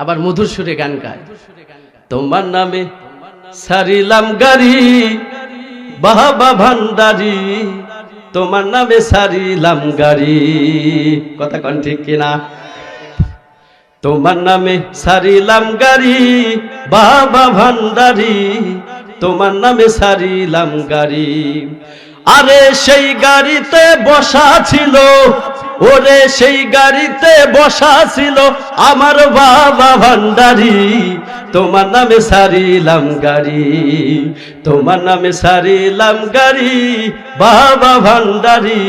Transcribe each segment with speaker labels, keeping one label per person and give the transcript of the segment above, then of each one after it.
Speaker 1: আবার মধুর সুরে গান গায়। তোমার নামে সারিলাম গাড়ি বাবা ভান্ডারি। তোমার নামে সারিলাম গাড়ি। কথা কন ঠিক কিনা? তোমার নামে সারিলাম গাড়ি বাবা ভান্ডারি। তোমার নামে সারিলাম গাড়ি। আরে সেই গাড়িতে বসা ছিল ওরে সেই গাড়িতে বসা ছিল আমার বাবা ভান্ডারি। তোমার নামে সারিলাম গাড়ি, তোমার নামে সারিলাম গাড়ি, বাবা ভান্ডারি।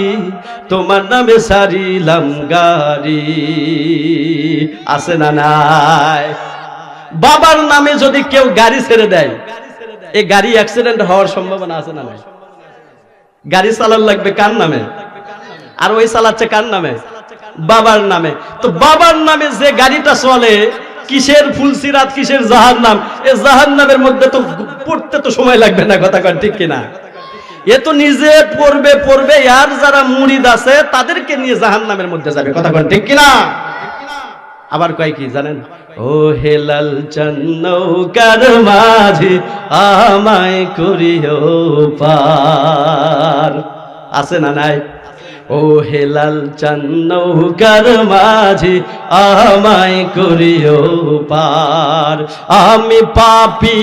Speaker 1: তোমার নামে সারিলাম গাড়ি। আছে না নাই? বাবার নামে যদি কেউ গাড়ি ছেড়ে দেয়, এই গাড়ি অ্যাক্সিডেন্ট হওয়ার সম্ভাবনা আছে না নাই? গাড়ি চালান লাগবে কার নামে? আর ওই চালাচ্ছে কার নামে? বাবার নামে। তো বাবার নামে যে গাড়িটা চলে, কিসের ফুলসিরাত কিসের জাহান নাম এ জাহান নামের মধ্যে তো পড়তে তো সময় লাগবে না, কথা কন ঠিক কিনা? এ তো নিজে পড়বে পড়বে, আর যারা মুরিদ আছে, তাদেরকে নিয়ে জাহান নামের মধ্যে যাবে, কথা কন ঠিক কিনা? আবার কয় কি, জানেন? ও হেলাল চন্নৌকার মাঝি, আমায় করিও পার। আছে না নাই? ও হেলাল চান নৌকার মাঝি আমায় করিও পার। আমি পাপি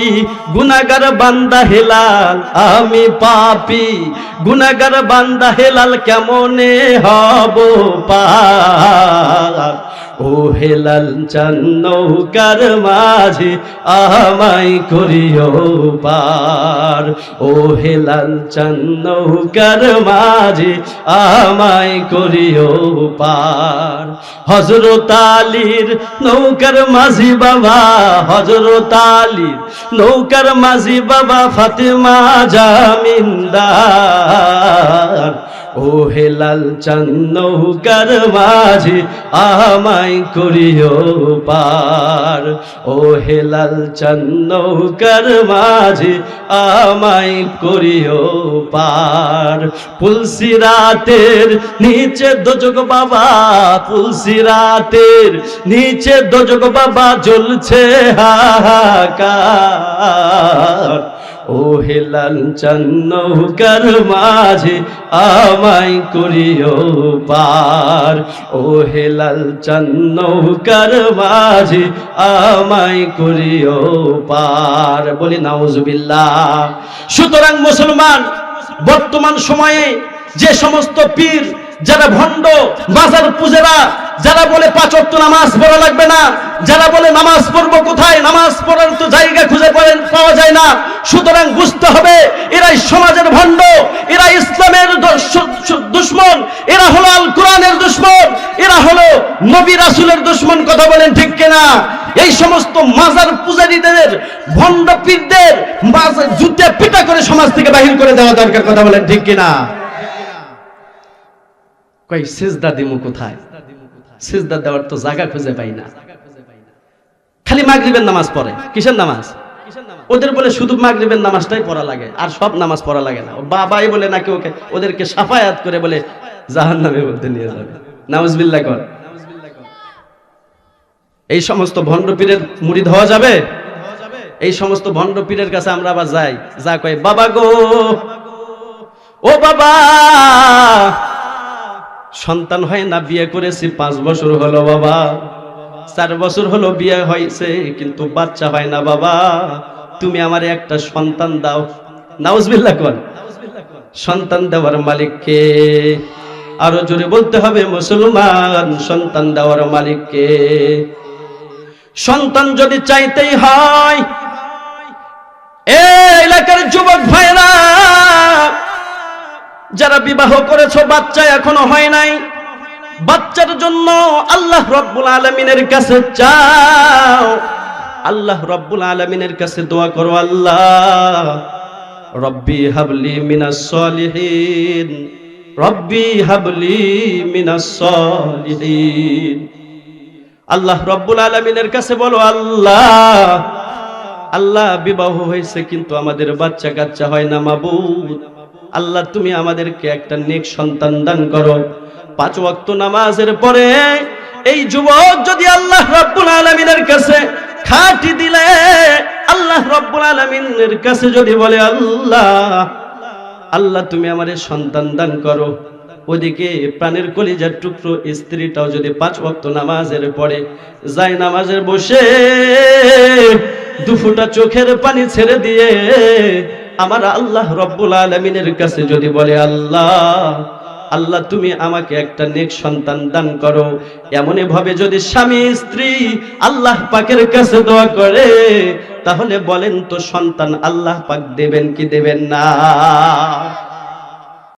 Speaker 1: গুনাগার বান্দা হেলাল। আমি পাপি গুনাগার বান্দা হেলাল কেমনে হব পার? ও হেলাল চন্নৌকার মাঝি আমায় করিও পার। ও হেলাল চন্নৌকার মাঝি আমায় করিও পার। হজরত আলীর নৌকার মাঝি বাবা হজরত আলীর নৌকার মাঝি বাবা ফাতেমা জামিনদার। ও হেলাল চন্নৌকার মাঝি আমায় করিও পার। ও হেলাল চন্নৌকার মাঝি আমায় করিও পার। পুলসি রাতের নিচে দোজক বাবা, পুলসি রাতের নিচে দোজক বাবা জ্বলছে হাহাকার। ও হেলাল চন্নৌকার মাঝে আমায় করিও পার। ও হেলাল চন্নৌকার মাঝে আমায় করিও পার। বলি, নাউজুবিল্লাহ। সুতরাং মুসলমান, বর্তমান সময়ে যে সমস্ত পীর যারা ভণ্ড বাজার পূজেরা, যারা বলে পাঁচ অক্ট নামাজ পড়া লাগবে না, যারা বলে নামাজ পড়ব কোথায়, নামাজ পড়ার তো জায়গা খুঁজে পড়েন পাওয়া যায় না। সুতরাং বুঝতে হবে, এরাই সমাজের ভণ্ড এরা ইসলামের দুশ্মন, এরা হলো আল কোরআনের দুশ্মন, এরা হলো নবী রাসুলের দুশ্মন, কথা বলেন ঠিক কিনা? এই সমস্ত মাজার পূজারীদের, ভণ্ড পীরদের জুতে পিটা করে সমাজ থেকে বাহির করে দেওয়া দরকার, কথা বলেন ঠিক কিনা? কই সেজদা দিমু কোথায়? সেজদা দেওয়ার তো জায়গা খুঁজে পাই না। খালি মাগরিবের নামাজ পড়ে। কিসের নামাজ? ওদের বলে শুধু মাগরিবের নামাজটাই পড়া লাগে, আর সব নামাজ পড়া লাগে না। বাবাই বলে নাকি ওকে, ওদেরকে সাফায়াত করে বলে জাহান নামে বলতে নিয়ে যাবে। নাউজবিল্লাহ কর। এই সমস্ত ভণ্ড পীরের মুড়ি হওয়া যাবে? এই সমস্ত ভণ্ড পীরের কাছে আমরা আবার যাই। যা কয়, বাবা গো, ও বাবা সন্তান হয় না, বিয়ে করেছি, পাঁচ বছর হলো বাবা। চার বছর হলো বিয়ে হয়েছে, কিন্তু বাচ্চা হয় না বাবা। তুমি আমার একটা সন্তান দাও। নাউজবিল্লা কর সন্তান দেওয়ার মালিককে আরও জোরে বলতে হবে, মুসলমান, সন্তান দেওয়ার মালিককে সন্তান যদি চাইতেই হয় এলাকার যুবক ভাইরা যারা বিবাহ করেছ, বাচ্চা এখনও হয় নাই। বাচ্চার জন্য আল্লাহ রব্বুল আলমিনের কাছে চাও। আল্লাহ রব্বুল আলমিনের কাছে দোয়া করো, আল্লাহ, রব্বি হাবলি মিনাস সলিহিন, রব্বি হাবলি মিনাস সলিহিন। আল্লাহ রব্বুল আলমিনের কাছে বলো, আল্লাহ আল্লাহ, বিবাহ হয়েছে কিন্তু আমাদের বাচ্চা কাচ্চা হয় না, মাবুদ। আল্লাহ, তুমি আমাদেরকে একটা নেক সন্তান দান করো। পাঁচ ওয়াক্ত নামাজের পরে এই যুবক যদি আল্লাহ রাব্বুল আলামিনের কাছে খাটি দিলে, আল্লাহ রব্বুল আলমিনের কাছে যদি বলে, আল্লাহ আল্লাহ, তুমি আমারে সন্তান দান করো। ওদিকে প্রাণের কলিজার টুকরো স্ত্রীটাও যদি পাঁচ ওয়াক্ত নামাজের পরে যায় নামাজের বসে দুফুটা চোখের পানি ছেড়ে দিয়ে আমার আল্লাহ রব্বুল আলমিনের কাছে যদি বলে, আল্লাহ আল্লাহ, তুমি আমাকে একটা নেক সন্তান দান করো। এমনই ভাবে যদি স্বামী, স্ত্রী আল্লাহ পাকের কাছে দোয়া করে, তাহলে বলেন তো সন্তান আল্লাহ পাক দেবেন কি দেবেন না?